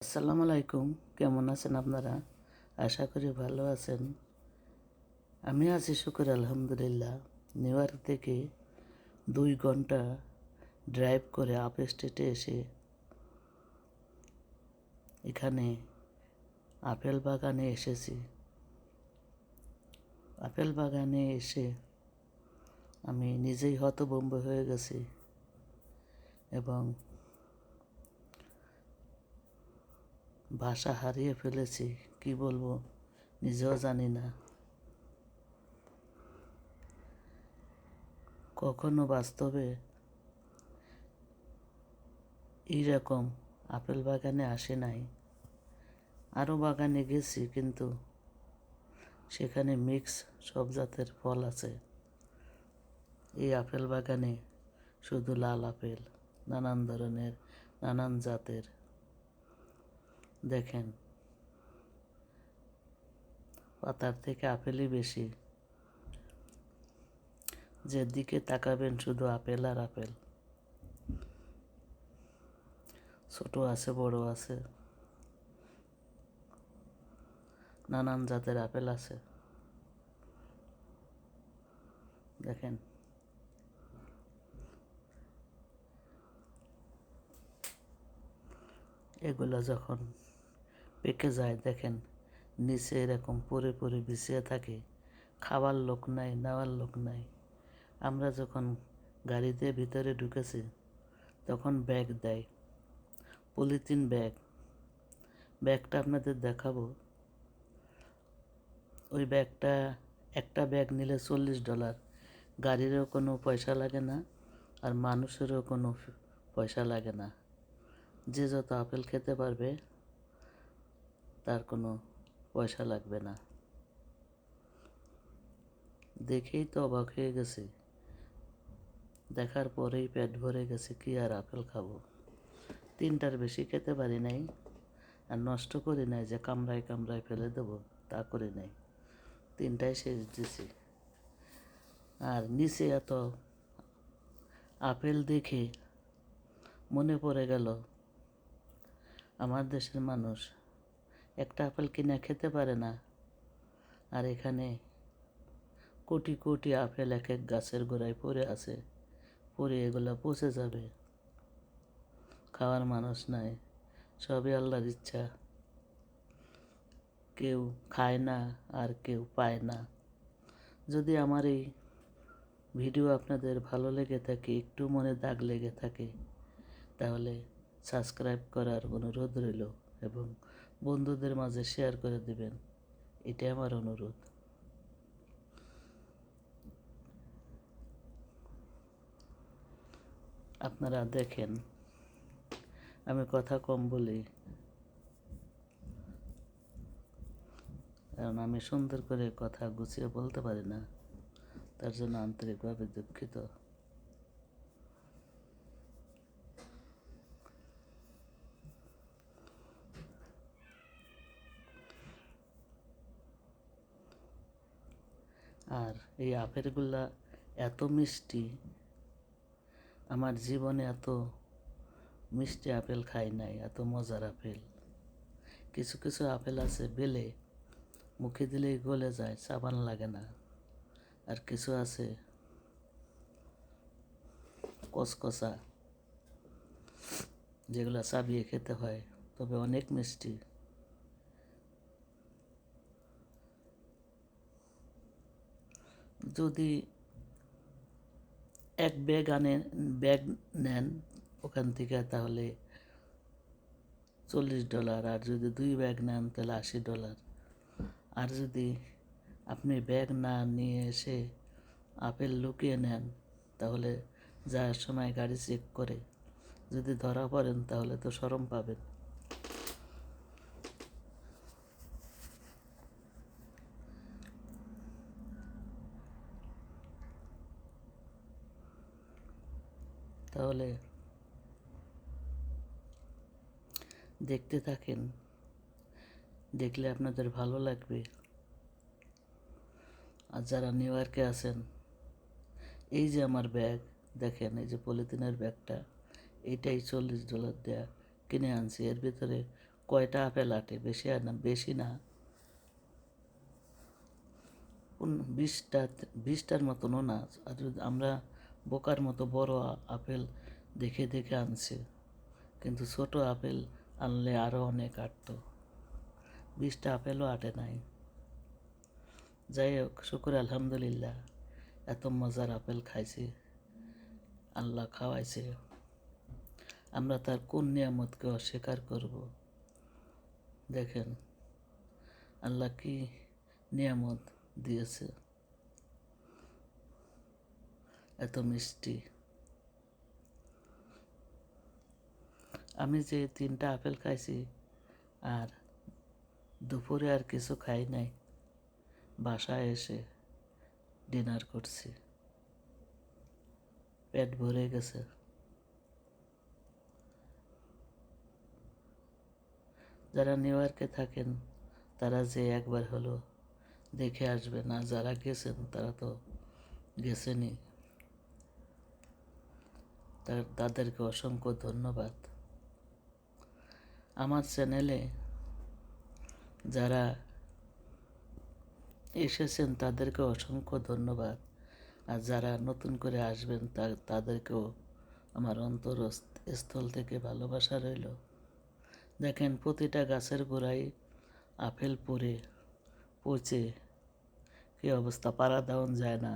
আসসালামু আলাইকুম। কেমন আছেন আপনারা? আশা করি ভালো আছেন। আমি আছি শুকুর, আলহামদুলিল্লাহ। নিউ ইয়র্ক থেকে দুই ঘণ্টা ড্রাইভ করে আপ স্টেটে এসে এখানে আপেল বাগানে এসেছি। আপেল বাগানে এসে আমি নিজেই হতভম্ব হয়ে গেছি এবং ভাষা হারিয়ে ফেলেছি, কি বলব? নিজেও জানি না। কখনো বাস্তবে এইরকম আপেল বাগানে আসে নাই। আরও বাগানে গেছি, কিন্তু সেখানে মিক্স সব জাতের ফল আছে। এই আপেল বাগানে শুধু লাল আপেল, নানান ধরনের, নানান জাতের। দেখেন। পাতার থেকে আপেলই বেশি। যেদিকে তাকাবেন শুধু আপেল আর আপেল। ছোট আছে, বড় আছে। নানান জাতের আপেল আছে। দেখেন। এগুলো যখন পেকে যায়, দেখেন। নিচে এরকম পরে পরে বিছিয়ে থাকে। খাওয়ার লোক নাই, নেওয়ার লোক নাই। আমরা যখন গাড়িতে ভিতরে ঢুকেছি, তখন ব্যাগ দেয়। Polythene bag. ব্যাগটা আপনাদের দেখাবো। ওই ব্যাগটা, একটা ব্যাগ নিলে চল্লিশ ডলার। গাড়িরও কোনো পয়সা লাগে না, আর মানুষেরও কোনো পয়সা লাগে না। যে যত আপেল খেতে পারবে তার কোনো পয়সা লাগবে না। দেখেই তো অবাক হয়ে গেছে। দেখার পরেই পেট ভরে গেছে, কি আর আপেল খাব? তিনটার বেশি খেতে পারি নাই আর নষ্ট করি নাই যে কামড়ায় কামড়ায় ফেলে দেবো, তা করি নাই। তিনটাই শেষ দিছি। আর নিচে এত আপেল দেখে মনে পড়ে গেল, আমার দেশের মানুষ একটা আপেল কিনে খেতে পারে না। আর এখানে কোটি কোটি আপেল এক এক গাছের গোড়ায় পড়ে আছে, পড়ে এগুলো পচে যাবে। খাওয়ার মানুষ নাই, সবই আল্লাহর ইচ্ছা। কেউ খায় না আর কেউ পায় না। যদি আমার এই ভিডিও আপনাদের ভালো লেগে থাকে, একটু মনে দাগ লেগে থাকে, তাহলে সাবস্ক্রাইব করার অনুরোধ রইল এবং বন্ধুদের মাঝে শেয়ার করে দেবেন। এটাই আমার অনুরোধ। আপনারা দেখেন, আমি কথা কম বলি। কারণ আমি সুন্দর করে কথা গুছিয়ে বলতে পারি না। তার জন্য আন্তরিকভাবে দুঃখিত। আর এই আপেলগুলা এত মিষ্টি, আমার জীবনে এত মিষ্টি আপেল খাই নাই, এত মজার আপেল। কিছু কিছু আপেল আছে বেলে, মুখে দিলেই গলে যায়, সাবান লাগে না। আর কিছু আছে কসকসা যেগুলো চাবিয়ে খেতে হয়, তবে অনেক মিষ্টি। যদি এক ব্যাগ আনেন, ব্যাগ নেন ওখান থেকে তাহলে চল্লিশ ডলার, আর যদি দুই ব্যাগ নেন তাহলে আশি ডলার। আর যদি আপনি ব্যাগ না নিয়ে এসে আপেল লুকিয়ে নেন, তাহলে যাওয়ার সময় গাড়ি চেক করে। যদি ধরা পড়েন তাহলে তো সরম পাবেন। তাহলে দেখতে থাকেন। দেখলে আপনাদের ভালো লাগবে। আর যারা নিউ ইয়র্কে আছেন, এই যে আমার ব্যাগ, দেখেন এই যে পলিথিনের ব্যাগটা এইটাই চল্লিশ ডলার দেয়া। কিনে আনছি। এর ভিতরে কয়টা আপেল আটে? বেশি আর না? বেশি না। বিশটা, বিশটার মতনও না। আর আমরা বোকার মতো বড় আপেল দেখে দেখে আনছে। কিন্তু ছোট আপেল আনলে আরও অনেক আটতো। বিশটা আপেলও আটে নাই। যাই হোক শুকুর আলহামদুলিল্লাহ, এত মজার আপেল খাইছি। আল্লাহ খাওয়াইছে। আমরা তার কোন নিয়ামতকে অস্বীকার করব? দেখেন, আল্লাহ কি নিয়ামত দিয়েছে? এত মিষ্টি। আমি যে তিনটা আপেল খাইছি আর দুপুরে আর কিছু খাই নাই, বাসায় এসে ডিনার করছি। পেট ভরে গেছে। যারা নিউ ইয়র্কে থাকেন, তারা যে একবার হলো দেখে আসবেন আর যারা গেছেন, তারা তো গেছেনই। তার তাদেরকে অসংখ্য ধন্যবাদ। আমার চ্যানেলে যারা এসেছেন, তাদেরকে অসংখ্য ধন্যবাদ। আর যারা নতুন করে আসবেন, তা, তাদেরকেও আমার অন্তর স্থল থেকে ভালোবাসা রইল। দেখেন, প্রতিটা গাছের গোড়ায় আপেল পরে পচে, কী অবস্থা? পাড়া দেওয়ান যায় না।